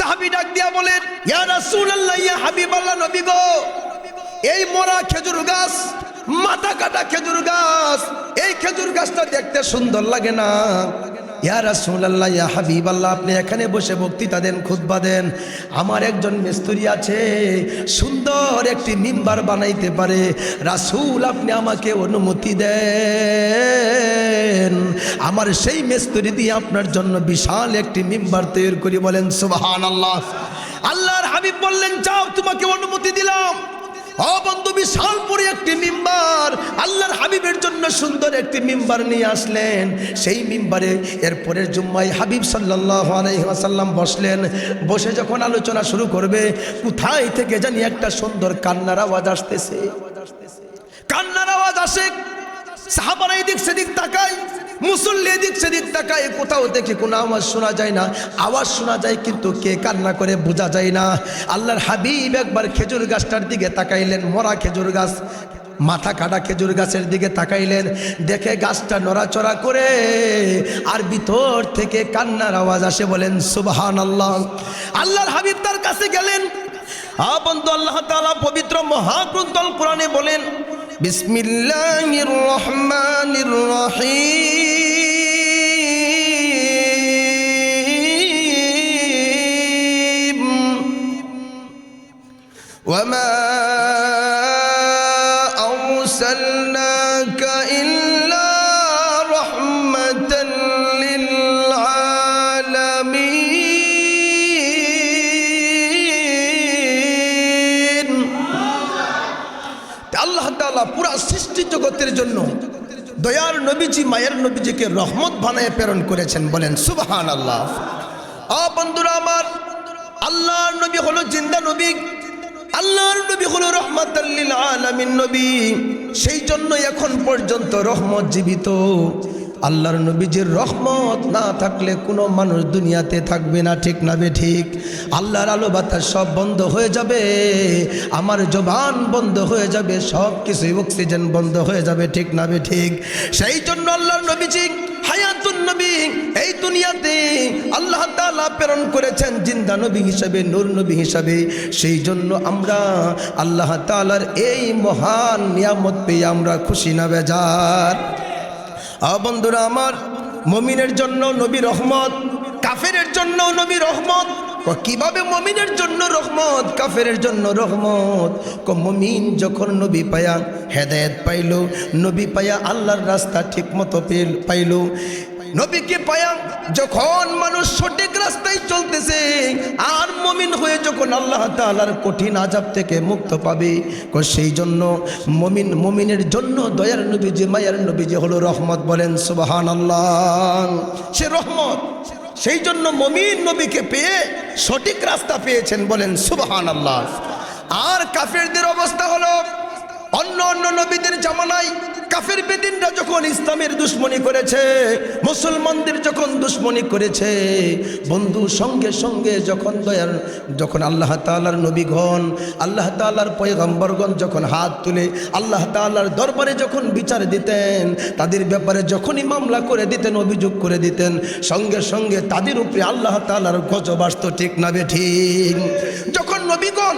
সাহাবি ডাক দিয়া বলেন, ইয়া রাসূলুল্লাহ, ইয়া হাবিবাল্লাহ, নবী গো, এই মরা খেজুর গাছ, মাথা কাটা খেজুর গাছ, এই খেজুর গাছটা দেখতে সুন্দর লাগে না। ইয়া রাসূলুল্লাহ, ইয়া হাবিবাল্লাহ, আপনি এখানে বসে বক্তৃতা দেন, খুতবা দেন। আমার একজন মিস্ত্রি আছে, সুন্দর একটি মিম্বার বানাইতে পারে। রাসূল, আপনি আমাকে অনুমতি দেন। আমার সেই মিস্ত্রি দিয়ে আপনার জন্য বিশাল একটি মিম্বার তৈরি করি বলেন, সুবহানাল্লাহ। আল্লাহর হাবিব বললেন, যাও, তোমাকে অনুমতি দিলাম। ও বন্ধু বিশাল পরে একটি মিম্বার। আল্লাহর হাবিবের জন্য সুন্দর একটি মিম্বার নিয়ে আসলেন। সেই মিম্বারে এর পরের জুম্মায় হাবিব সাল্লাল্লাহু আলাইহি ওয়াসাল্লাম বসলেন। বসে যখন আলোচনা শুরু করবে, কোথায় থেকে জানি একটা সুন্দর কান্নার আওয়াজ আসতেছে। কান্নার আওয়াজ আসে। সাহাবারা এদিক সেদিক তাকায়। মুসল্লি এদিক সেদিক তাকায়, কোথাও দেখে কোনো আওয়াজ শোনা যায় না। আওয়াজ শোনা যায় কিন্তু কে কান্না করে বোঝা যায় না। আল্লাহর হাবিব একবার খেজুর গাছটার দিকে তাকাইলেন, মরা খেজুর গাছ। মাথা কাটা খেজুর গাছের দিকে তাকাইলেন, দেখে গাছটা নড়াচড়া করে আর ভিতর থেকে কান্নার আওয়াজ আসে, বলেন সুবহান আল্লাহ আল্লাহর হাবিব তার কাছে গেলেন। আ বন্ধু, আল্লাহ পবিত্র মহাগ্রন্থ আল কোরআনে বলেন بسم الله الرحمن الرحيم. وما তাআলা পুরা সৃষ্টি জগতের জন্য দয়ার নবীজি, মায়ের নবীজিকে রহমত বানায় প্রেরণ করেছেন বলেন সুবহান আল্লাহ বন্ধুরা আমার, আল্লাহর নবী হলো জিন্দা নবী, আল্লাহর নবী হলো রহমত রহমাতাল্লিল আলামিন নবী, সেই জন্য এখন পর্যন্ত রহমত জীবিত। আল্লাহর নবীজির রহমত না থাকলে কোনো মানুষ দুনিয়াতে থাকবে না, ঠিক না বে ঠিক? আল্লাহর আলো বাতাস সব বন্ধ হয়ে যাবে, আমার জবান বন্ধ হয়ে যাবে, সব কিছুই অক্সিজেন বন্ধ হয়ে যাবে, ঠিক না বে ঠিক? সেই জন্য আল্লাহর নবীজি নবী, এই দুনিয়াতে আল্লাহ প্রেরণ করেছেন জিন্দা নবী হিসাবে, নূর নবী হিসাবে। সেই জন্য আমরা আল্লাহ তাআলার এই মহান নিয়ামত পেয়ে আমরা খুশি না, বেজার। বন্ধুরা আমার, মমিনের জন্য নবী রহমত, কাফেরের জন্য নবী রহমত। কীভাবে মমিনের জন্য রহমত, কাফেরের জন্য রহমত? ক মমিন যখন নবী পায়া হেদায়ত পাইল, নবী পায়া আল্লাহর রাস্তা ঠিক মতো পাইল নবীকে পায়া যখন মানুষ সঠিক রাস্তায় চলতেছে, আর মমিন হয়ে যখন আল্লাহ তাআলার কঠিন আজাব থেকে মুক্ত পাবে সেই জন্য মমিন, মমিনের জন্য দয়ার নবীজি, মায়ার নবীজি হলো রহমত বলেন সুবাহান আল্লাহ সে রহমত, সেই জন্য মমিন নবীকে পেয়ে সঠিক রাস্তা পেয়েছেন বলেন সুবাহান আল্লাহ আর কাফেরদের অবস্থা হলো অন্য অন্য নবীদের জামানায় কাফের বেদিনরা যখন ইসলামের দুশ্মনী করেছে, মুসলমানদের যখন দুশ্মনী করেছে, বন্ধু সঙ্গে সঙ্গে যখন দয়ার, যখন আল্লাহ তালার নবীগণ, আল্লাহ তালার পয়গম্বরগণ যখন হাত তুলে আল্লাহ তালার দরবারে যখন বিচার দিতেন, তাদের ব্যাপারে যখনই মামলা করে দিতেন, অভিযোগ করে দিতেন, সঙ্গে সঙ্গে তাদের উপরে আল্লাহ তালার গজব ঠিক না বে ঠিক? যখন নবীগণ,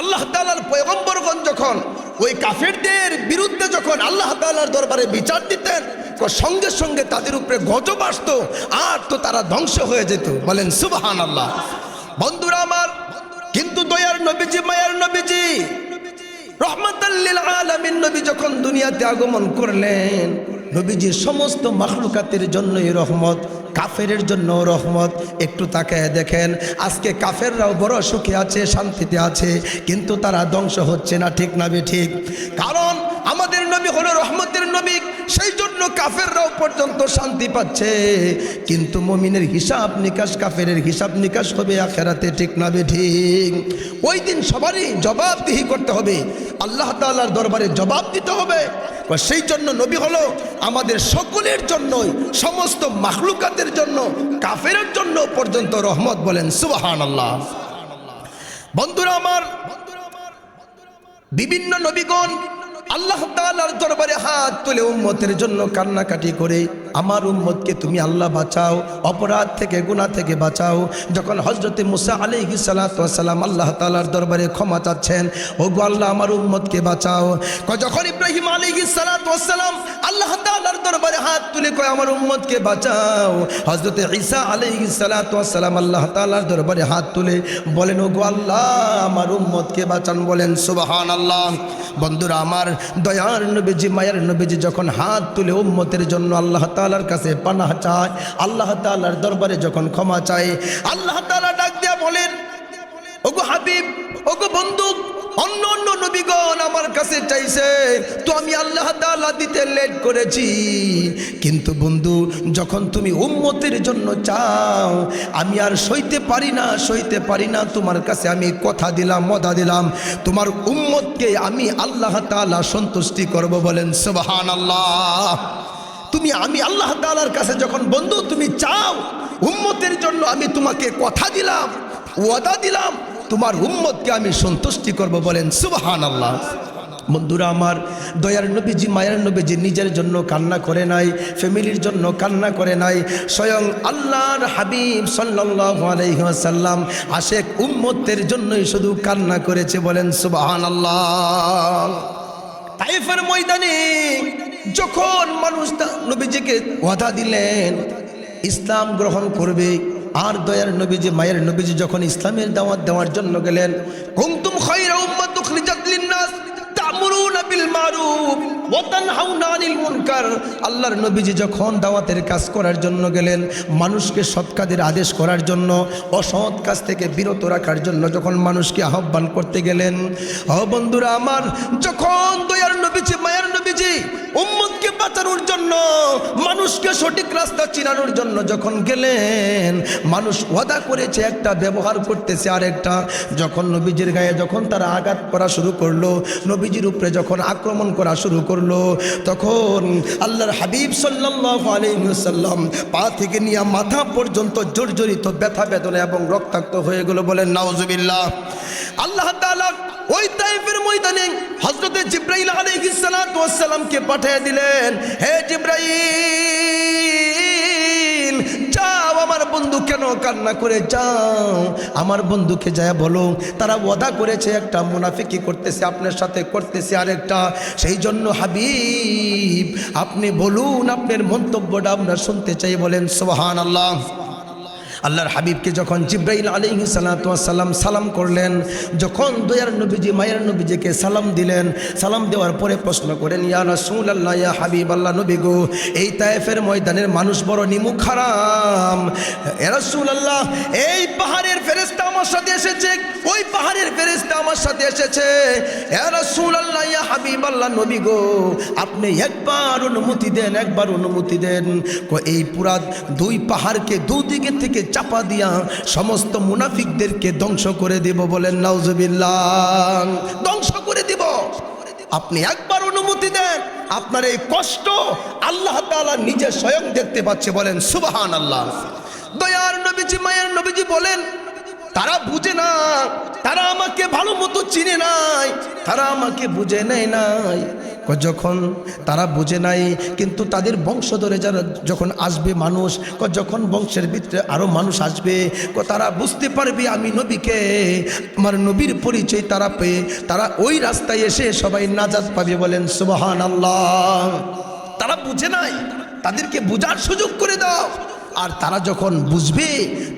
আল্লাহ তালার পয়গম্বরগণ যখন ওই কাফেরদের বিরুদ্ধে যখন আল্লাহ তালার দরবারে বিচার দিতেন সঙ্গে সঙ্গে তাদের উপরে গজব আসতো আর তো তারা ধ্বংস হয়ে যেত। বলেন সুবহান আল্লাহ বন্ধুরা আমার, কিন্তু দয়ার নবীজি, মায়ার নবীজি রহমতাল্লিল আলমিন নবী যখন দুনিয়াতে আগমন করলেন নবীজি সমস্ত মাখলুকাতের জন্যই রহমত, কাফেরের জন্য রহমত। একটু তাকে দেখেন, আজকে কাফেররাও বড় সুখে আছে, শান্তিতে আছে, কিন্তু তারা ধ্বংস হচ্ছে না, ঠিক না বে ঠিক? কারণ আমাদের নবী হলো রহমতের নবী, সেই জন্য কাফেররাও পর্যন্ত শান্তি পাচ্ছে। কিন্তু মমিনের হিসাব নিকাশ কাফের হিসাব নিকাশ হবে আখেরাতে, ঠিক না বে ঠিক? ওই দিন সবারই জবাবদিহি করতে হবে। আল্লাহ তাআলার দরবারে জবাব দিতে হবে। সেই জন্য নবী হলো আমাদের সকলের জন্যই, সমস্ত মাখলুকাতের জন্য, কাফেরের জন্য পর্যন্ত রহমত বলেন সুবাহান আল্লাহ বন্ধুরা আমার, বিভিন্ন নবীগণ আল্লাহ তালার দরবারে হাত তুলে উম্মতের জন্য কান্নাকাটি করে আমার উম্মতকে তুমি আল্লাহ বাঁচাও, অপরাধ থেকে, গুনাহ থেকে বাঁচাও। যখন হজরতে মুসা আলাইহি সালাম আল্লাহ তাআলার দরবারে ক্ষমা চাচ্ছেন ও গো আল্লাহ আমার উম্মতকে বাঁচাও। যখন ইব্রাহিম আলাইহি সালাম আল্লাহ তাআলার দরবারে হাত তুলে কয়, আমার উম্মতকে বাঁচাও। হজরতে ঈসা আলাইহি সালাম আল্লাহ তাআলার দরবারে হাত তুলে বলেন ও গো আল্লাহ আমার উম্মতকে বাঁচান বলেন সুবাহান আল্লাহ বন্ধুরা, আমার দয়ার নবীজি, মায়ের নবীজি যখন হাত তুলে উম্মতের জন্য আল্লাহ তাআলার কাছে পানাহ চায়, আল্লাহ তালার দরবারে যখন ক্ষমা চায়, আল্লাহ তাআলা ডাক দিয়া বলেন, ওগো হাবিব, ওগো বন্ধু অন্য অন্য নবীগণ আমার কাছে চাইছে, তো আমি আল্লাহ তাআলা দিতে লেট করেছি। কিন্তু বন্ধু, যখন তুমি উম্মতের জন্য চাও, আমি আর সইতে পারি না, সইতে পারি না, তোমার কাছে আমি কথা দিলাম, মদা দিলাম। তোমার উম্মতকে আমি আল্লাহ তাআলা সন্তুষ্টি করব বলেন, সুবহানাল্লাহ। তুমি আমি আল্লাহ তাআলার কাছে যখন বন্ধু, তুমি চাও উম্মতের জন্য আমি তোমাকে কথা দিলাম, ওয়াদা দিলাম, তোমার উম্মতকে আমি সন্তুষ্টি করব বলেন সুবহান আল্লাহ বন্ধুরা আমার, দয়ার নবীজি, মায়ের নবীজি নিজের জন্য কান্না করে নাই, ফ্যামিলির জন্য কান্না করে নাই, স্বয়ং আল্লাহর হাবিব ওয়াসাল্লাম আশেক উম্মতের জন্যই শুধু কান্না করেছে বলেন সুবাহান আল্লাহ তাইফের ময়দানে যখন মানুষ নবীজিকে ওয়াদা দিলেন, ইসলাম গ্রহণ করবে, আর দয়ার নবীজি, মায়ের নবীজি যখন ইসলামের দাওয়াত দেওয়ার জন্য গেলেন কুমতুম খায়রা উম্মাত উখরিজাত লিন-নাস তা'মুরুনা বিল মারুফ। আল্লাহর নবীজি যখন দাওয়াতের কাজ করার জন্য গেলেন, মানুষকে সৎ কাজের আদেশ করার জন্য, অসৎ কাজ থেকে বিরত রাখার জন্য যখন মানুষকে আহ্বান করতে গেলেন, ও বন্ধুরা আমার, যখন দয়ার নবীজি, মায়ের নবীজি উম্মতকে বাঁচানোর জন্য, মানুষকে সঠিক রাস্তা চিনানোর জন্য যখন গেলেন, মানুষ ওয়াদা করেছে, একটা ব্যবহার করতেছে আর একটা যখন নবীজির গায়ে যখন তারা আঘাত করা শুরু করল, নবীজির উপরে যখন আক্রমণ করা শুরু করল তখন আল্লাহর হাবিব সাল্লাম পা থেকে নিয়ে মাথা পর্যন্ত জর্জরিত ব্যথা বেদনা এবং রক্তাক্ত হয়ে গেল বলেন, নাউজুবিল্লাহ। আল্লাহ ওই তাইফের ময়দানে হজরতে জিব্রাইল সালামকে পাঠিয়ে দিলেন, হে জিব্রাইল কেন কান্না করে যাও? আমার বন্ধুকে যায় বলো, তারা ওদা করেছে, একটা মুনাফিকি করতেছে, আপনার সাথে করতেছে আরেকটা। সেই জন্য হাবিব, আপনি বলুন, আপনার মন্তব্যটা আমরা শুনতে চাই, বলেন সোহান আল্লাহ আল্লাহর হাবিবকে যখন জিব্রাইল আলী সালাম সালাম করলেন, যখন দয়ার নবীজি, মায়ের নবীজিকে সালাম দিলেন, সালাম দেওয়ার পরে প্রশ্ন করেন, ইয়া রাসূল আল্লাহ ইয়া হাবিব আল্লাহ নবী গো, এই তায়েফের ময়দানের মানুষ বড় নিমুখ হারাম। রাসূল আল্লাহ এই পাহাড়ের ফেরেশতা আমার সাথে এসেছে, ওই পাহাড়ের ফেরেশতা আমার সাথে এসেছে। রাসূল আল্লাহ ইয়া হাবিব আল্লাহ নবী গো, আপনি একবার অনুমতি দেন, একবার অনুমতি দেন। এই পুরা দুই পাহাড়কে দুদিকে থেকে চাপা দিয়া সমস্ত মুনাফিকদেরকে ধ্বংস করে দেব বলেন, নাউজুবিল্লাহ। ধ্বংস করে দিব। আপনি একবার অনুমতি দেন, আপনার এই কষ্ট আল্লাহ তাআলা নিজে স্বয়ং দেখতে পাচ্ছে বলেন সুবাহান আল্লাহ দয়ার নবীজি, মায়ের নবীজি বলেন, তারা বুঝে না, তারা আমাকে ভালো মতো চিনে নাই, তারা আমাকে বুঝে নেয় নাই। যখন তারা বুঝে নাই, কিন্তু তাদের বংশধরে যারা যখন আসবে মানুষ, ক, যখন বংশের ভিতরে আরও মানুষ আসবে, ক, তারা বুঝতে পারবে আমি নবীকে, আমার নবীর পরিচয় তারা পেয়ে, তারা ওই রাস্তায় এসে সবাই নাজাত পাবে বলেন সুবহান আল্লাহ তারা বুঝে নাই। তাদেরকে বোঝার সুযোগ করে দাও। আর তারা যখন বুঝবে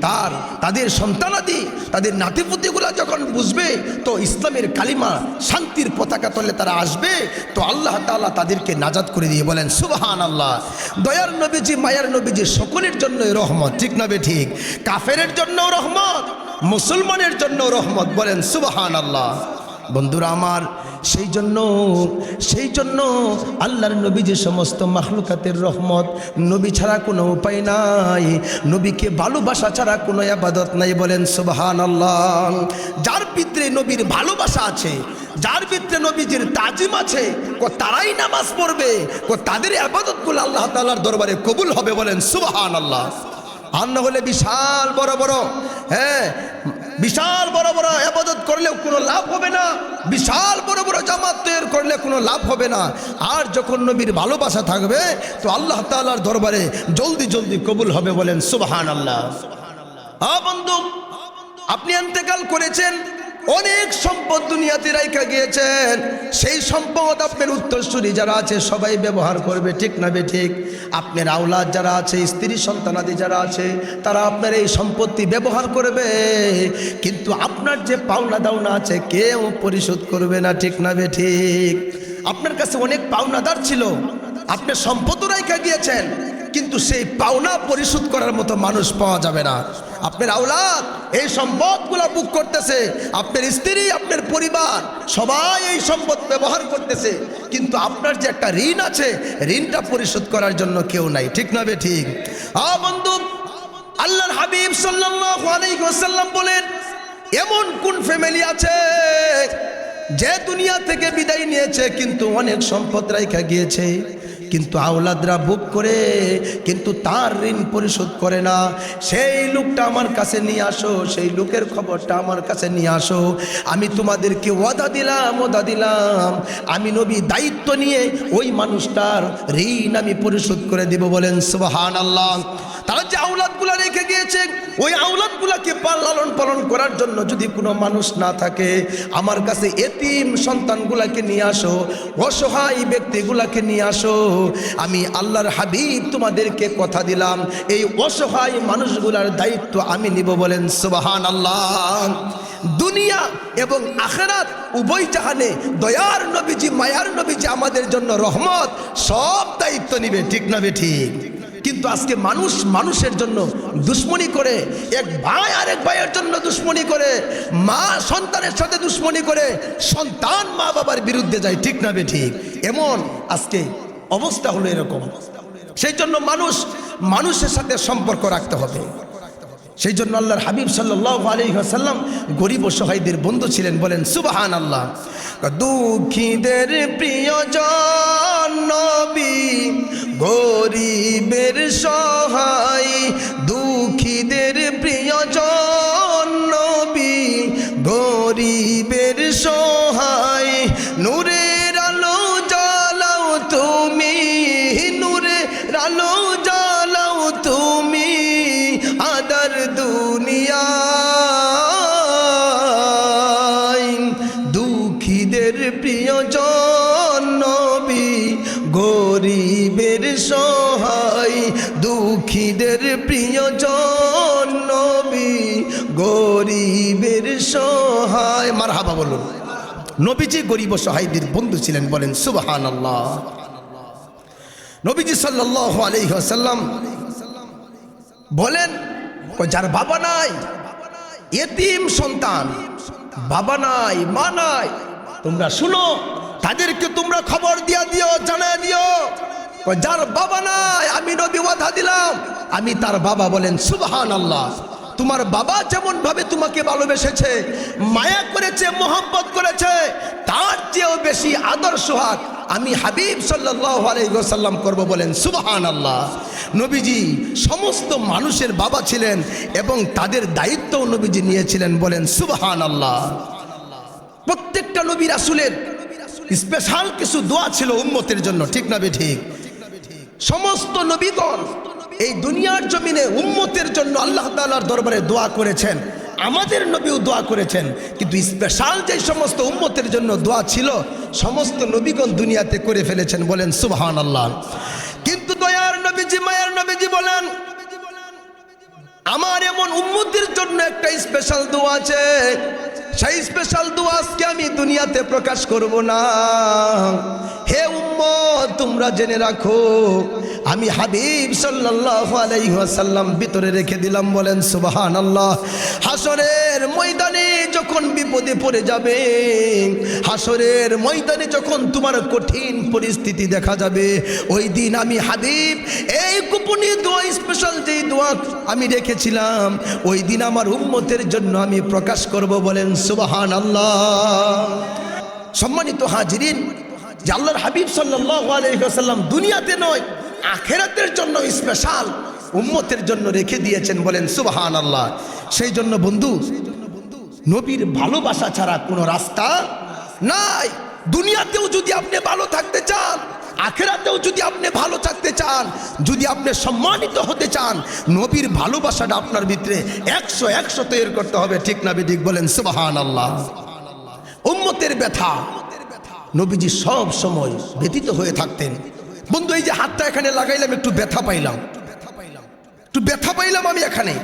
তার, তাদের সন্তানাদি, তাদের নাতিপুতিগুলা যখন বুঝবে, তো ইসলামের কালিমা শান্তির পতাকা তলে তারা আসবে, তো আল্লাহ তাআলা তাদেরকে নাজাদ করে দিয়ে বলেন সুবাহান আল্লাহ দয়ার নবীজি, মায়ার নবীজি সকলের জন্যই রহমত, ঠিক নবে ঠিক? কাফেরের জন্য রহমত, মুসলমানের জন্য রহমত, বলেন সুবাহান আল্লাহ বন্ধুরা আমার, সেই জন্য সেই জন্য আল্লাহর নবী যে সমস্ত মাখলুকাতের রহমত নবী ছাড়া কোনো উপায় নাই, নবীকে ভালোবাসা ছাড়া কোনো আবাদত নাই বলেন সুবহান আল্লাহ যার ভিতরে নবীর ভালোবাসা আছে, যার ভিতরে নবীজির তাজিম আছে, কো তারাই নামাজ পড়বে, কো তাদের আবাদতগুলো আল্লাহ তাআলার দরবারে কবুল হবে বলেন সুবহান আল্লাহ আর হলে বিশাল বড় বড় হ্যাঁ বিশাল বড় বড় আবাদত করলেও কোনো লাভ হবে না। বিশাল বড় বড় জামাত তৈরি করলে কোনো লাভ হবে না। আর যখন নবীর ভালোবাসা থাকবে, তো আল্লাহ তালার দরবারে জলদি জলদি কবুল হবে বলেন সুবাহান আল্লাহ বন্ধু, আপনি এতেকাল করেছেন অনেক সম্পদ দুনিয়াতে রাইখা গিয়েছেন। সেই সম্পদ আপনার উত্তরসূরি যারা আছে, সবাই ব্যবহার করবে, ঠিক না বে ঠিক? আপনার আওলাদ যারা আছে, স্ত্রী সন্তানাদি যারা আছে, তারা আপনার এই সম্পত্তি ব্যবহার করবে। কিন্তু আপনার যে পাওনা দাওনা আছে, কেউ পরিশোধ করবে না, ঠিক না বে ঠিক? আপনার কাছে অনেক পাওনাদার ছিল, আপনার সম্পদও রাইখা গিয়েছেন। কিন্তু সেই পাওনা পরিশোধ করার মতো মানুষ পাওয়া যাবে না। আপনার আওলাদ এই সম্পদগুলো বুক করতেছে, আপনার স্ত্রী, আপনার পরিবার, সবাই এই সম্পদ ব্যবহার করতেছে। কিন্তু আপনার যে একটা ঋণ আছে, ঋণটা পরিশোধ করার জন্য কেউ নাই। ঠিক না বে ঠিক? আ বন্ধু, আল্লাহর হাবিব ওয়াসাল্লাম বলেন, এমন কোন ফ্যামিলি আছে যে দুনিয়া থেকে বিদায় নিয়েছে, কিন্তু অনেক সম্পদ রাইখা গিয়েছে? কিন্তু আওলাদরা ভোগ করে, কিন্তু তার ঋণ পরিশোধ করে না। সেই লোকটা আমার কাছে নিয়ে আসো, সেই লোকের খবরটা আমার কাছে নিয়ে আসো। আমি তোমাদেরকে ওদা দিলাম ওদা দিলাম। আমি নবী দায়িত্ব নিয়ে ওই মানুষটার ঋণ আমি পরিশোধ করে দেব বলেন সুবাহান আল্লাহ তারা যে আওলাদগুলা রেখে গিয়েছে, ওই আওলাদগুলাকে পাল লালন পালন করার জন্য যদি কোনো মানুষ না থাকে, আমার কাছে এতিম সন্তানগুলাকে নিয়ে আসো, অসহায় ব্যক্তিগুলাকে নিয়ে আসো। আমি আল্লাহর হাবিব তোমাদেরকে কথা দিলাম, এই অসহায় মানুষগুলার দায়িত্ব আমি নিব বলেন সুবাহান আল্লাহ দুনিয়া এবং আখেরাত উভয় জাহানে দয়ার নবীজি, মায়ার নবীজি আমাদের জন্য রহমত, সব দায়িত্ব নিবে, ঠিক না বে ঠিক? কিন্তু আজকে মানুষ মানুষের জন্য দুশ্মনী করে, এক ভাই আরেক ভাইয়ের জন্য দুশ্মনী করে, মা সন্তানের সাথে দুশ্মনী করে, সন্তান মা বাবার বিরুদ্ধে যায়, ঠিক না ঠিক? এমন আজকে অবস্থা হলো এরকম। সেই জন্য মানুষ মানুষের সাথে সম্পর্ক রাখতে হবে। সেই জন্য আল্লাহর হাবিব সাল্লাহ আলী আসাল্লাম গরিব ও বন্ধু ছিলেন, বলেন সুবাহান আল্লাহ দুঃখীদের প্রিয়জন নবী গরিবের সহায় নবীজি গরিব ও সহায়দের বন্ধু ছিলেন বলেন সুবাহান আল্লাহ নবীজি সাল্লাহ আলহ্লাম বলেন যার বাবা নাই, এতিম সন্তান, বাবা নাই, মা নাই, তোমরা শুনো, তাদেরকে তোমরা খবর দিয়া দিও জানা দিও যার বাবা নাই, আমি নবী ওয়াদা দিলাম, আমি তার বাবা বলেন সুবহান আল্লাহ তোমার বাবা যেমন ভাবে তোমাকে ভালোবেসেছে, মায়া করেছে মোহাম্মত করেছে, তার চেয়েও বেশি আদর্শ হাত আমি হাবিব সাল্লাহ করব বলেন সুবহান আল্লাহ নবীজি সমস্ত মানুষের বাবা ছিলেন এবং তাদের দায়িত্বও নবীজি নিয়েছিলেন বলেন সুবহান আল্লাহ প্রত্যেকটা নবী রাসুলের স্পেশাল কিছু দোয়া ছিল উম্মতের জন্য, ঠিক না বে ঠিক? সমস্ত নবীগণ এই দুনিয়ার জমিনে উম্মতের জন্য আল্লাহ তাআলার দরবারে দোয়া করেছেন। আমাদের নবীও দোয়া করেছেন। কিন্তু স্পেশাল যে সমস্ত উম্মতের জন্য দোয়া ছিল, সমস্ত নবীগণ দুনিয়াতে করে ফেলেছেন বলেন সুবহান আল্লাহ কিন্তু দয়ার নবীজি, মায়ার নবীজি বলেন, আমার এমন উম্মতির জন্য একটা স্পেশাল দোয়া আছে। সেই স্পেশাল দোয়া আজকে আমি দুনিয়াতে প্রকাশ করব না। হে উম্মত তোমরা জেনে রাখো, আমি হাবিব সাল্লাল্লাহু আলাইহি ওয়াসাল্লাম ভিতরে রেখে দিলাম, বলেন সুবহানাল্লাহ। হাসরের ময়দানে যখন বিপদে পড়ে যাবে হাসরের ময়দানে যখন তোমার কঠিন পরিস্থিতি দেখা যাবে, ওই দিন আমি হাবিব, এই গোপনীয় দোয়া স্পেশাল যেই দোয়া আমি রেখেছিলাম, ওই দিন আমার উম্মতের জন্য আমি প্রকাশ করব, বলেন সুবাহান আল্লাহ সম্মানিত হাজিরিন যে আল্লাহর হাবিব আলহিহাসাল্লাম দুনিয়াতে নয়, আখেরাতের জন্য স্পেশাল উম্মতের জন্য রেখে দিয়েছেন বলেন সুবাহান আল্লাহ সেই জন্য বন্ধু, নবীর ভালোবাসা ছাড়া কোনো রাস্তা নাই। দুনিয়াতেও যদি আপনি ভালো থাকতে চান, আখেরাতেও যদি আপনি ভালো থাকতে চান, যদি আপনি সম্মানিত হতে চান, নবীর ভালোবাসাটা আপনার ভিতরে একশো একশো তৈরি করতে হবে, ঠিক না বেদিক বলেন সুবাহান আল্লাহ উম্মতের ব্যথা নবীজি সব সময় ব্যতীত হয়ে থাকতেন। বন্ধু, এই যে হাতটা এখানে লাগাইলাম, একটু ব্যথা পাইলাম। একটু ব্যথা পাইলাম আমি এখানে।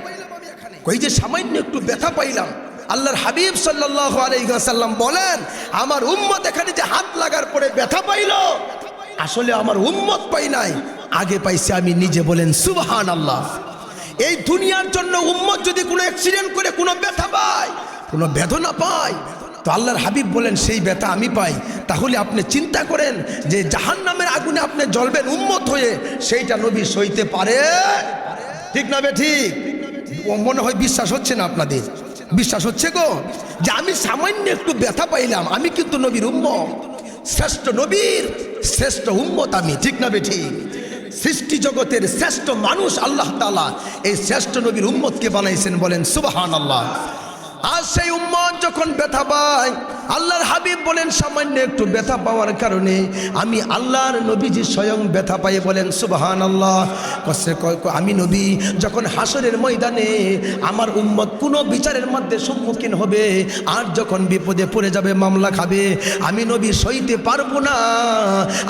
ওই যে সামান্য একটু ব্যথা পাইলাম। আল্লাহর হাবিব সাল্লাহ আলাইসাল্লাম বলেন, আমার উম্মত এখানে যে হাত লাগার পরে ব্যথা পাইল, আসলে আমার উম্মত পাই নাই। আগে পাইছে আমি নিজে, বলেন সুবহান আল্লাহ এই দুনিয়ার জন্য উম্মত যদি কোনো অ্যাক্সিডেন্ট করে, কোনো ব্যথা পায়, কোনো বেদনা পায় তো আল্লাহর হাবিব বলেন, সেই ব্যথা আমি পাই। তাহলে আপনি চিন্তা করেন যে জাহান নামের আগুনে আপনি জ্বলবেন উন্মত হয়ে, সেইটা নবী সইতে পারে? ঠিক না বে ঠিক? মনে হয় বিশ্বাস হচ্ছে না আপনাদের। বিশ্বাস হচ্ছে গো? যে আমি সামান্য একটু ব্যথা পাইলাম, আমি কিন্তু নবীর উম্মত। শ্রেষ্ঠ নবীর শ্রেষ্ঠ উম্মত আমি, ঠিক না বে ঠিক? সৃষ্টি জগতের শ্রেষ্ঠ মানুষ আল্লাহ তালা এই শ্রেষ্ঠ নবীর উম্মতকে বানাইছেন বলেন সুবাহান আল্লাহ আর সেই উম্মত যখন ব্যথা পায় আল্লাহর হাবিব বলেন, সামান্য একটু ব্যথা পাওয়ার কারণে আমি আল্লাহর নবীজি স্বয়ং ব্যথা পাই বলেন সুবাহান আল্লাহ কষ্টে আমি নবী, যখন হাসরের ময়দানে আমার উম্মত কোনো বিচারের মধ্যে সম্মুখীন হবে, আর যখন বিপদে পড়ে যাবে, মামলা খাবে, আমি নবী সইতে পারব না।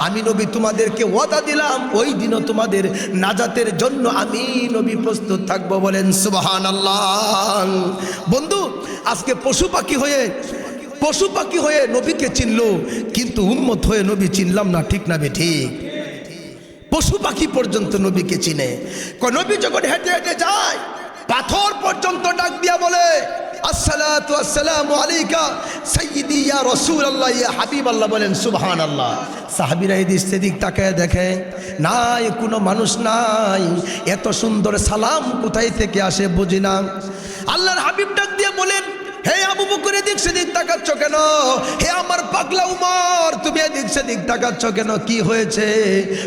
আমি নবী তোমাদেরকে ওয়াদা দিলাম, ওই দিনও তোমাদের নাজাতের জন্য আমি নবী প্রস্তুত থাকব বলেন সুবাহান আল্লাহ বন্ধু, আজকে পশু পাখি হয়ে পশু পাখি হয়ে নবীকে চিনলো, কিন্তু উম্মত হয়ে নবী চিনলাম না, ঠিক না ঠিক? পশু পাখি পর্যন্ত নবীকে চিনে। নবী যখন হেঁটে হেঁটে যায়, পাথর পর্যন্ত ডাক দিয়া বলে ইয়া বলেন দেখে, নাই, কোনো মানুষ নাই। এত সুন্দর সালাম কোথায় থেকে আসে বুঝি না। আল্লাহর হাবিব ডাক দিয়ে বলেন হে আবু বকর, এদিক সেদিক তাকাচ্ছ কেন? হে আমার পাগলা উমর, তুমি এদিক সেদিক তাকাচ্ছ কেন? কি হয়েছে?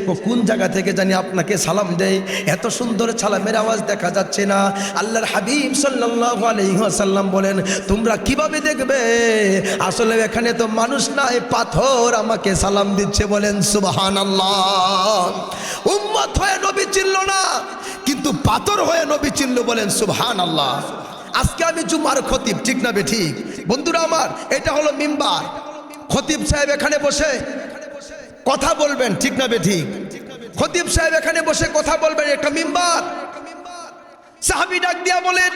ও কোন জায়গা থেকে জানি আপনাকে সালাম দেয়? এত সুন্দর সালামের আওয়াজ দেখা যাচ্ছে না। আল্লাহর হাবিব সাল্লাল্লাহু আলাইহি ওয়াসাল্লাম বলেন, তোমরা কীভাবে দেখবে? আসলে এখানে তো মানুষ নাই, পাথর আমাকে সালাম দিচ্ছে। বলেন, সুবহানাল্লাহ। উম্মত হয়ে নবী চিনল না, কিন্তু পাথর হয়ে নবী চিনল। বলেন, সুবহানাল্লাহ। আজকে আমি জুমার খতিব, ঠিক না ঠিক? বন্ধুরা আমার, এটা হলো মিম্বার। খতিব সাহেব এখানে বসে কথা বলবেন, ঠিক না বে ঠিক? খতিব সাহেব এখানে বসে কথা বলবেন, একটা মিম্বার। সাহাবি ডাক দিয়া বলেন,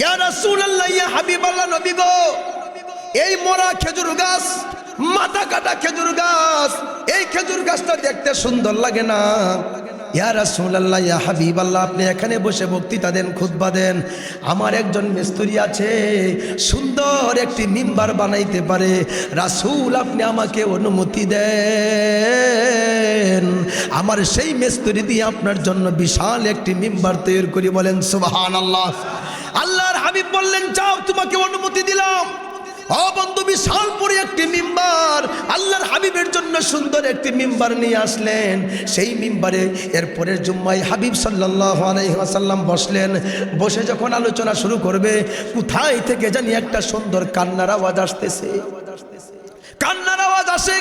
ইয়া রাসূলুল্লাহ, ইয়া হাবিবাল্লাহ নবী গো, এই মরা খেজুর গাছ, মাথা কাটা খেজুর গাছ, এই খেজুর গাছটা দেখতে সুন্দর লাগে না। ইয়া রাসূলুল্লাহ, ইয়া হাবিবাল্লাহ, আপনি এখানে বসে বক্তৃতা দেন, খুতবা দেন। আমার একজন মিস্ত্রি আছে, সুন্দর একটি মিম্বার বানাইতে পারে। রাসূল, আপনি আমাকে অনুমতি দেন। আমার সেই মিস্ত্রি দিয়ে আপনার জন্য বিশাল একটি মিম্বার তৈরি করি বলেন, সুবহানাল্লাহ। আল্লাহর হাবিব বললেন, যাও, তোমাকে অনুমতি দিলাম। ও বন্ধু বিশাল পরে একটি মিম্বার আল্লাহর হাবিবের জন্য সুন্দর একটি মিম্বার নিয়ে আসলেন। সেই মিম্বারে এরপরের জুম্মায় হাবিব সাল্লাহ আলহিহাসাল্লাম বসলেন। বসে যখন আলোচনা শুরু করবে, কোথায় থেকে জানি একটা সুন্দর কান্নার আওয়াজ আসতেছে। কান্নার আওয়াজ আসে।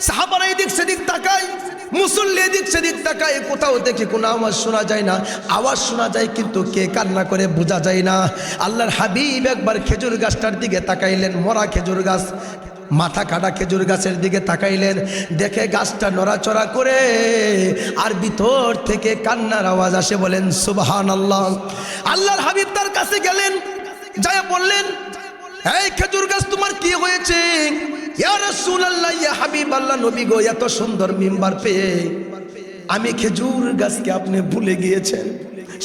সাহাবারা এদিক সেদিক তাকায়। মুসল্লি এদিক সেদিক তাকায়, কোথাও দেখে কোনো আওয়াজ শোনা যায় না। আওয়াজ শোনা যায় কিন্তু কে কান্না করে বোঝা যায় না। আল্লাহর হাবিব একবার খেজুর গাছটার দিকে তাকাইলেন, মরা খেজুর গাছ, মাথা কাটা খেজুর গাছের দিকে তাকাইলেন। দেখে গাছটা নড়াচড়া করে আর ভিতর থেকে কান্নার আওয়াজ আসে বলেন সুবহান আল্লাহ আল্লাহর হাবিব তার কাছে গেলেন, যায় বললেন খেজুর গাছ, তোমার কি হয়েছে? এত সুন্দর পেয়ে আমি খেজুর গাছকে আপনি ভুলে গিয়েছেন।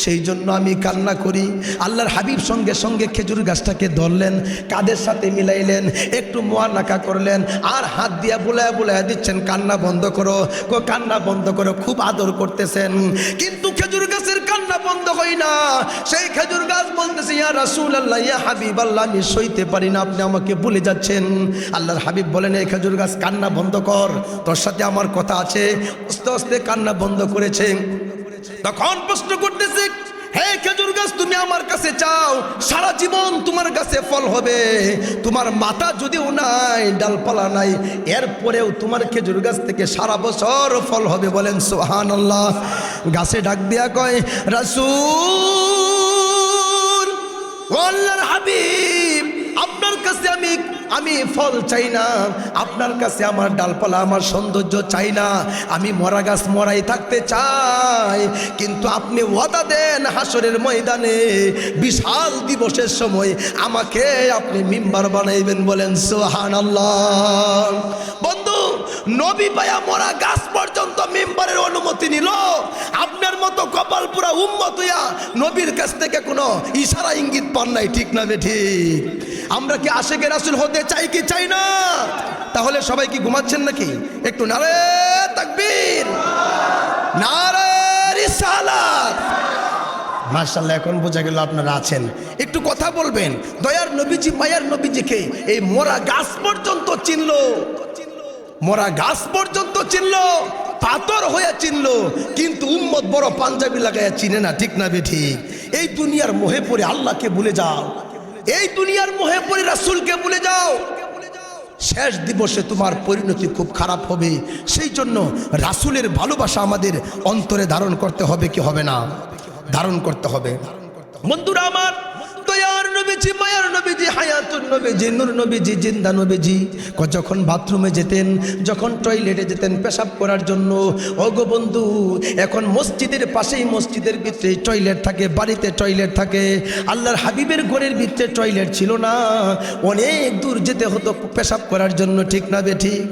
সেই জন্য আমি কান্না করি। আল্লাহর হাবিব সঙ্গে সঙ্গে খেজুর গাছটাকে ধরলেন, কাদের সাথে মিলাইলেন, একটু মোয়ানাকা করলেন, আর হাত দিয়া বুলায় বুলায় দিচ্ছেন, কান্না বন্ধ করো। কান্না বন্ধ করো, খুব আদর করতেছেন। কিন্তু বন্ধ হই না। সেই খেজুর গাছ বলতেছে, ইয়া রাসুল আল্লাহ ইয়া হাবিব আল্লাহ আমি সইতে পারি না, আপনি আমাকে ভুলে যাচ্ছেন। আল্লাহর হাবিব বলেন, এই খেজুর গাছ কান্না বন্ধ কর, তোর সাথে আমার কথা আছে। আস্তে আস্তে কান্না বন্ধ করেছে। তখন প্রশ্ন করতেছে হে খেজুর গাছ, তুমি আমার কাছে চাও, সারা জীবন তোমার কাছে ফল হবে। তোমার মাথা যদিও নাই, ডালপালা নাই, এরপরেও তোমার খেজুর গাছ থেকে সারা বছর ফল হবে বলেন সোহান আল্লাহ গাছে ডাক দিয়া কয় আল্লাহর হাবিব আপনার কাছে আমি আমি ফল চাই না। আপনার কাছে আমার ডালপালা, আমার সৌন্দর্য চাই না। আমি মরা গাছ মরাই থাকতে চাই। কিন্তু আপনি ওয়াদা দেন হাসরের ময়দানে, বিশাল দিবসের সময় আমাকে আপনি মিম্বার বানাইবেন বলেন সোহান আল্লাহ বন্ধু, নবী পায়া মরা গাছ পর্যন্ত মেম্বারের অনুমতি নিল। আপনার মতো কপাল পুরা উম্মত নবীর কাছ থেকে কোনো ইশারা ইঙ্গিত পান নাই, ঠিক না ঠিক? আমরা কি আশেকের রাসুল হতে চাই কি চাই না? তাহলে সবাই কি ঘুমাচ্ছেন নাকি? একটু নারে তাকবীর। নারে রিসালাত। মার্শাল্লাহ এখন বোঝা গেল আপনারা আছেন। একটু কথা বলবেন। দয়ার নবীজি, মায়ার নবীজিকে এই মোরা গাছ পর্যন্ত চিনলো। মোরা গাছ পর্যন্ত চিনল। পাথর হয়ে চিনল। কিন্তু উম্মত বড় পাঞ্জাবি লাগাইয়া চিনে না, ঠিক না বে ঠিক এই দুনিয়ার মোহে পড়ে আল্লাহকে ভুলে যাও। এই দুনিয়ার মোহে পড়ে রাসুলকে বলে যাও। শেষ দিবসে তোমার পরিণতি খুব খারাপ হবে। সেই জন্য রাসুলের ভালোবাসা আমাদের অন্তরে ধারণ করতে হবে কি হবে না? ধারণ করতে হবে। বন্ধুরা আমার, দয়ার নবীজি, মায়ার নবীজি হায়াতুর নবীজি, নূর নবীজি, জিন্দা নবীজি। যখন বাথরুমে যেতেন, যখন টয়লেটে যেতেন পেশাব করার জন্য অগো বন্ধু, এখন মসজিদের পাশেই মসজিদের ভিতরে টয়লেট থাকে, বাড়িতে টয়লেট থাকে। আল্লাহর হাবিবের ঘরের ভিতরে টয়লেট ছিল না। অনেক দূর যেতে হতো পেশাব করার জন্য, ঠিক না বে ঠিক?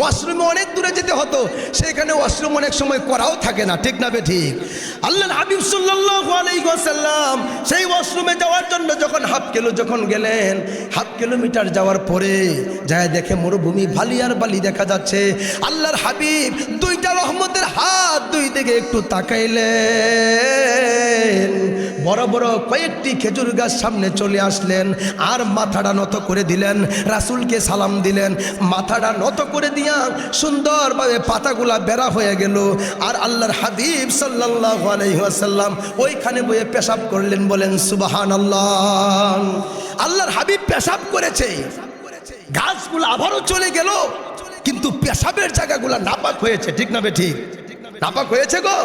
ওয়াশরুমে অনেক দূরে যেতে হতো, সেখানে ওয়াশরুম অনেক সময় করাও থাকে না, ঠিক না বে ঠিক? আল্লাহ হাবিব ওয়াসাল্লাম সেই ওয়াশরুমে যাওয়ার জন্য যখন হাফ কিলো যখন গেলেন, হাফ কিলোমিটার যাওয়ার পরে যায় দেখে মরুভূমি ভালি আর বালি দেখা যাচ্ছে। আল্লাহর হাবিব দুইটা রহমতের হাত দুই দিকে একটু তাকাইলেন। বড় বড় কয়েকটি খেজুর গাছ সামনে চলে আসলেন আর মাথাটা নত করে দিলেন, রাসুলকে সালাম দিলেন, মাথাটা নত করে দিয়া সুন্দরভাবে পাতাগুলা বেড়া হয়ে গেল। আর আল্লাহর হাবিব সাল্লাহ আলহিহাসাল্লাম ওইখানে বয়ে পেশাব করলেন, বলেন সুবাহান আল্লাহ আল্লাহর হাবিব পেশাব করেছে। গাছগুলো আবারও চলে গেল, কিন্তু পেশাবের জায়গাগুলো নাপাক হয়েছে, ঠিক না ঠিক? নাপাক হয়েছে গো।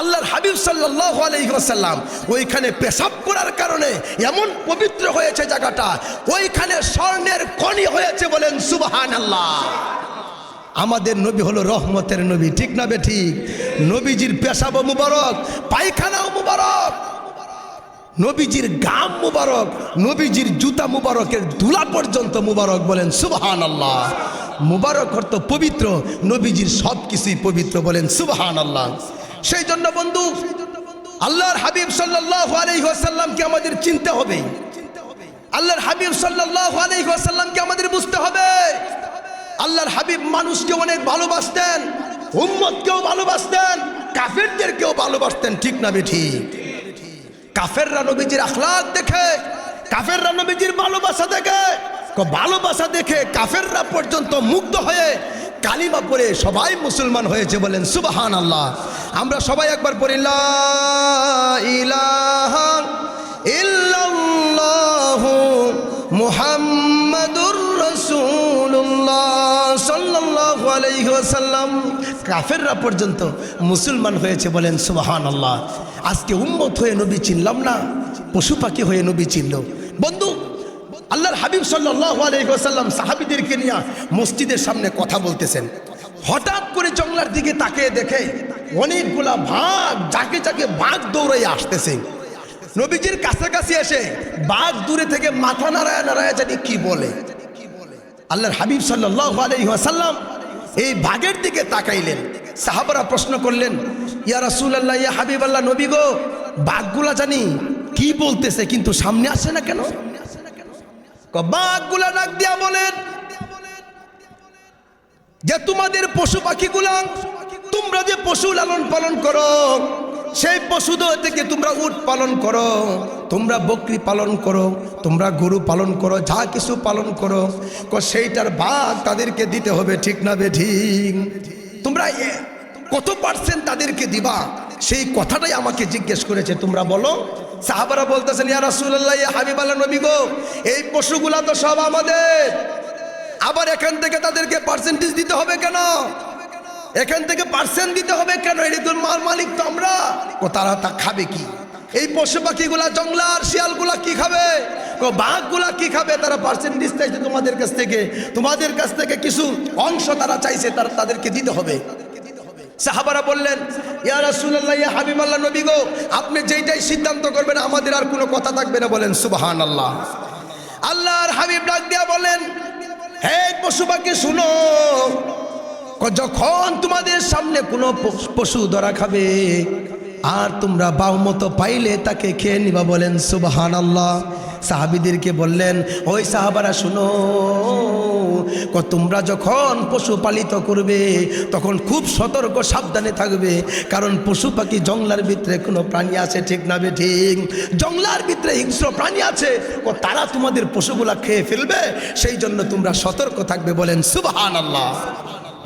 আল্লাহর হাবিব সাল্লাহ আলহিহাসাল্লাম ওইখানে পেশাব করার কারণে এমন পবিত্র হয়েছে জায়গাটা, ওইখানে স্বর্ণের খনি হয়েছে, বলেন সুবাহান আল্লাহ আমাদের নবী হলো রহমতের নবী, ঠিক না বে ঠিক? নবীজির পেশাব মুবারক, পায়খানাও মুবারক, নবীজির গাম মুবারক, নবীজির জুতা মুবারকের দুলা পর্যন্ত মুবারক বলেন সুবহান আল্লাহ মুবারক অর্থ পবিত্র, নবীজির সব কিছুই পবিত্র বলেন সুবহান আল্লাহ সেই জন্য বন্ধু, আল্লাহর হাবিব সাল্লাহ আলহিহাসাল্লামকে আমাদের চিনতে হবে। আল্লাহর হাবিব সাল্লাহ আলহিহাসাল্লামকে আমাদের বুঝতে হবে। আল্লাহর হাবিব মানুষকে অনেক ভালোবাসতেন, উম্মতকেও ভালোবাসতেন, কাফেরদেরকেও ভালোবাসতেন, ঠিক না বে ঠিক? কাফেররা নবীজির আখলাক দেখে, কাফেররা নবীজির ভালোবাসা দেখে ভালোবাসা দেখে কাফেররা পর্যন্ত মুগ্ধ হয়ে কালিমা পড়ে সবাই মুসলমান হয়েছে বলেন সুবাহান আল্লাহ আমরা সবাই একবার পড়ি ইলাহা আলাইহি কাফেররা পর্যন্ত মুসলমান হয়েছে বলেন সুবহান আল্লাহ আজকে উম্মত হয়ে নবী চিনলাম না, পশু পাখি হয়ে নবী চিনল। বন্ধু, আল্লাহর হাবিব সাল্লাল্লাহু আলাইহি ওয়াসাল্লাম সাহাবীদেরকে নিয়ে মসজিদের সামনে কথা বলতেছেন। হঠাৎ করে জঙ্গলার দিকে তাকিয়ে দেখে অনেকগুলা ভাগ যাকে যাকে বাঘ দৌড়াই আসতেছে। নবীজির কাছাকাছি এসে বাঘ দূরে থেকে মাথা নাড়ায় নাড়ায় জানি কি বলে। আল্লাহর হাবিব সাল্লাহ আলহিহাসাল্লাম এই ভাগের দিকে তাকাইলেন। সাহাবারা প্রশ্ন করলেন, ইয়া রাসুল আল্লাহ ইয়া হাবিব আল্লাহ নবী গো, বাঘগুলা জানি কি বলতেছে, কিন্তু সামনে আসে না কেন? বাঘগুলা ডাক দিয়া বলেন, যে তোমাদের পশু পাখিগুলা, তোমরা যে পশু লালন পালন করো, সেই পশুদের থেকে তোমরা উট পালন করো। তোমরা বকরি পালন করো, তোমরা গরু পালন করো, যা কিছু পালন করো সেইটার ভাগ তাদেরকে দিতে হবে, ঠিক না বে ঠিক তোমরা কত পার্সেন্ট তাদেরকে দিবা? সেই কথাটাই আমাকে জিজ্ঞেস করেছে, তোমরা বলো। সাহাবারা বলতেছেন, ইয়া রাসূলুল্লাহ, ইয়া হাবিবাল্লাহ নবী গো, এই পশুগুলা তো সব আমাদের। আবার এখান থেকে তাদেরকে পার্সেন্টেজ দিতে হবে কেন? এখান থেকে পার্সেন্ট দিতে হবে কেন? এরকম মাল মালিক তো আমরা। তারা তা খাবে কি? এই পশু পাখিগুলা, জংলার শিয়ালগুলা কি খাবে? বাঘগুলা কি খাবে? তারা পার্সেন্টেজ চাইছে তোমাদের কাছ থেকে। তোমাদের কাছ থেকে কিছু অংশ তারা চাইছে, তারা তাদেরকে দিতে হবে। সাহাবারা বললেন, ইয়া ইয়া হাবিবাল্লাহ নবী গো, আপনি যেইটাই সিদ্ধান্ত করবেন, আমাদের আর কোনো কথা থাকবে না। বলেন সুবাহান আল্লাহ আল্লাহর হাবিব ডাক দিয়া বলেন, হে পশু পাখি, শুনো। যখন তোমাদের সামনে কোনো পশু ধরা খাবে আর তোমরা বাউ মতো পাইলে তাকে খেয়ে নিবা বলেন সুবহান আল্লাহ সাহাবিদেরকে বললেন, ওই সাহাবারা শুনো তোমরা যখন পশু পালিত করবে, তখন খুব সতর্ক, সাবধানে থাকবে, কারণ পশু পাখি জংলার ভিতরে কোনো প্রাণী আছে, ঠিক না বে ঠিক? জংলার ভিতরে হিংস্র প্রাণী আছে, ও তারা তোমাদের পশুগুলা খেয়ে ফেলবে, সেই জন্য তোমরা সতর্ক থাকবে বলেন সুবহান আল্লাহ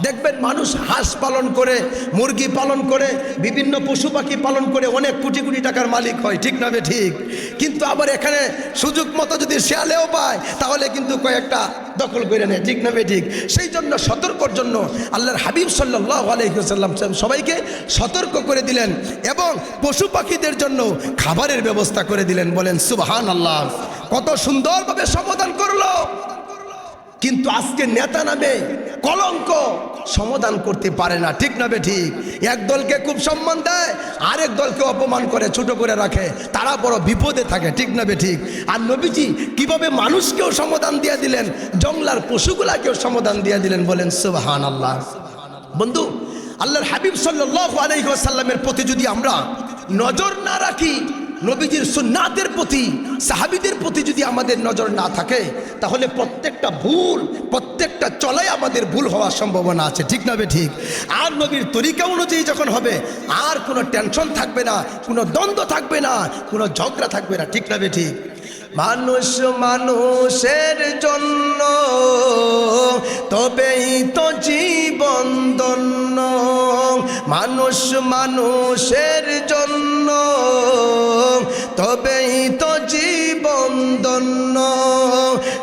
দেখবেন মানুষ হাঁস পালন করে, মুরগি পালন করে, বিভিন্ন পশু পাখি পালন করে অনেক কোটি কোটি টাকার মালিক হয়, ঠিক না ঠিক? কিন্তু আবার এখানে সুযোগ মতো যদি শেয়ালেও পায়, তাহলে কিন্তু কয়েকটা দখল করে নেয়, ঠিক না ঠিক? সেই জন্য সতর্কর জন্য আল্লাহর হাবিব সাল্লাহ আলহিহাল্লাম সবাইকে সতর্ক করে দিলেন এবং পশু পাখিদের জন্য খাবারের ব্যবস্থা করে দিলেন, বলেন সুবহান আল্লাহ কত সুন্দরভাবে সমাধান করল। কিন্তু আজকে নেতা নামে কলঙ্ক সমাধান করতে পারে না। ঠিক না ঠিক? এক দলকে খুব সম্মান দেয়, আরেক দলকে অপমান করে, ছোট করে রাখে। তারা বড় বিপদে থাকে, ঠিক না ঠিক? আর নবীজি কীভাবে মানুষকেও সমাধান দিয়ে দিলেন জংলার পশুগুলাকেও সমাধান দিয়ে দিলেন বলেন সুবাহান আল্লাহ বন্ধু, আল্লাহর হাবিব সাল্লাহ আলাইসাল্লামের প্রতি যদি আমরা নজর না রাখি নবীজির সুন্নাতের প্রতি, সাহাবিদের প্রতি যদি আমাদের নজর না থাকে, তাহলে প্রত্যেকটা ভুল, প্রত্যেকটা চলাই আমাদের ভুল হওয়ার সম্ভাবনা আছে। ঠিক না ঠিক? আর নবীর তরিকা অনুযায়ী যখন হবে, আর কোনো টেনশন থাকবে না, কোনো দ্বন্দ্ব থাকবে না, কোনো ঝগড়া থাকবে না। ঠিক না ঠিক? মানুষ মানুষের জন্য, তবেই তো জীবন দন্য। মানুষ মানুষের জন্য তবেই তো জীবন দন্য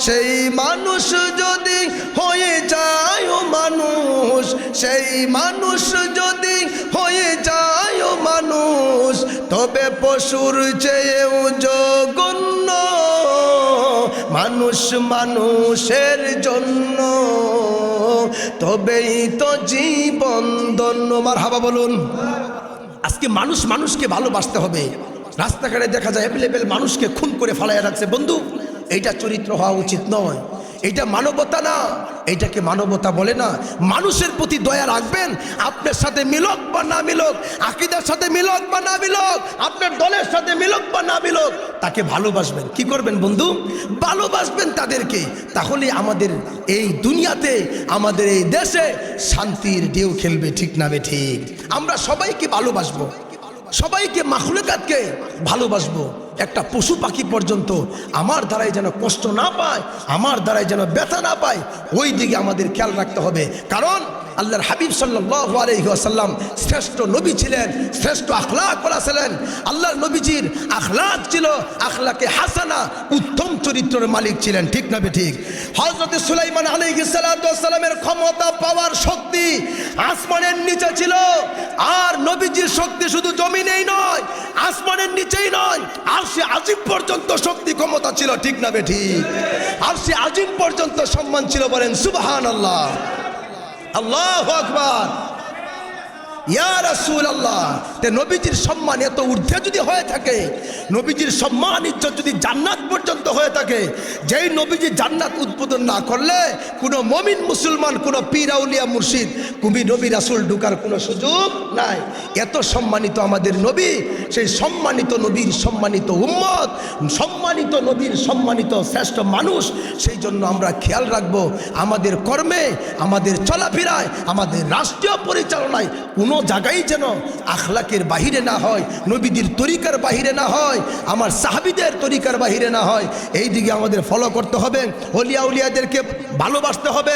সেই মানুষ যদি হয়ে যায় মানুষ, সেই মানুষ যদি হয়ে যায় মানুষ, তবে পশুর চেয়েও জগন্য মানুষ মানুষের জন্য। তবেই তো জীবন দন্য মার হাবা বলুন। আজকে মানুষ মানুষকে ভালোবাসতে হবে। রাস্তাঘাটে দেখা যায় অ্যাভেলেবেল মানুষকে খুন করে ফালাইয়া রাখছে। বন্ধু, এইটা চরিত্র হওয়া উচিত নয়। এটা মানবতা না। এটাকে মানবতা বলে না। মানুষের প্রতি দয়া রাখবেন। আপনার সাথে মিলক বা না মিলক, আকিদার সাথে মিলক বা না মিলক, আপনার দলের সাথে মিলক বা না মিলক, তাকে ভালোবাসবেন। কি করবেন বন্ধু? ভালোবাসবেন তাদেরকে। তাহলে আমাদের এই দুনিয়াতে, আমাদের এই দেশে শান্তির ঢেউ খেলবে, ঠিক না ঠিক? আমরা সবাইকে ভালোবাসবো। সবাইকে মাখলুকাতকে ভালোবাসবো। একটা পশু পাখি পর্যন্ত আমার দ্বারাই যেন কষ্ট না পায়, আমার দ্বারাই যেন ব্যথা না পায়, ওই দিকে আমাদের খেয়াল রাখতে হবে। কারণ আল্লাহর হাবিব সাল্লাহ আলহিহাসাল্লাম শ্রেষ্ঠ নবী ছিলেন, শ্রেষ্ঠ আখলাক করা ছিলেন। আল্লাহর নবীজির আখলাক ছিল, আখলাকে হাসানা, উত্তম চরিত্রের মালিক ছিলেন, ঠিক না বে ঠিক? হজরত সুলাইমান আলহিসাল্লামের ক্ষমতা পাওয়ার শক্তি আসমানের নিচে ছিল, আর নবীজির শক্তি শুধু জমিনেই নয় আসমানের নিচেই নয়। আর সে আজিম পর্যন্ত শক্তি, ক্ষমতা ছিল, ঠিক না বে ঠিক আর সে আজিম পর্যন্ত সম্মান ছিল বলেন সুবাহান আল্লাহ আল্লাহ আকবার। ইয়া রাসূল আল্লাহ তে নবীজির সম্মান এত ঊর্ধ্বে যদি হয়ে থাকে, নবীজির সম্মান ইজ্জত যদি জান্নাত পর্যন্ত হয়ে থাকে, যেই নবীজি জান্নাত উদ্বোধন না করলে কোনো মমিন মুসলমান, কোনো পীর আউলিয়া মুর্শিদ কুমি নবী রাসুল ঢুকার কোনো সুযোগ নাই। এত সম্মানিত আমাদের নবী, সেই সম্মানিত নবীর সম্মানিত উম্মত, সম্মানিত নবীর সম্মানিত শ্রেষ্ঠ মানুষ, সেই জন্য আমরা খেয়াল রাখব, আমাদের কর্মে, আমাদের চলাফেরায়, আমাদের রাষ্ট্রীয় পরিচালনায় কোনো জায়গায় যেন আখলাকের বাহিরে না হয়, নবীদের তরিকার বাহিরে না হয়, আমার সাহাবিদের তরিকার বাহিরে না হয়। এই দিকে আমাদের ফলো করতে হবে হলিয়া উলিয়াদেরকে ভালোবাসতে হবে।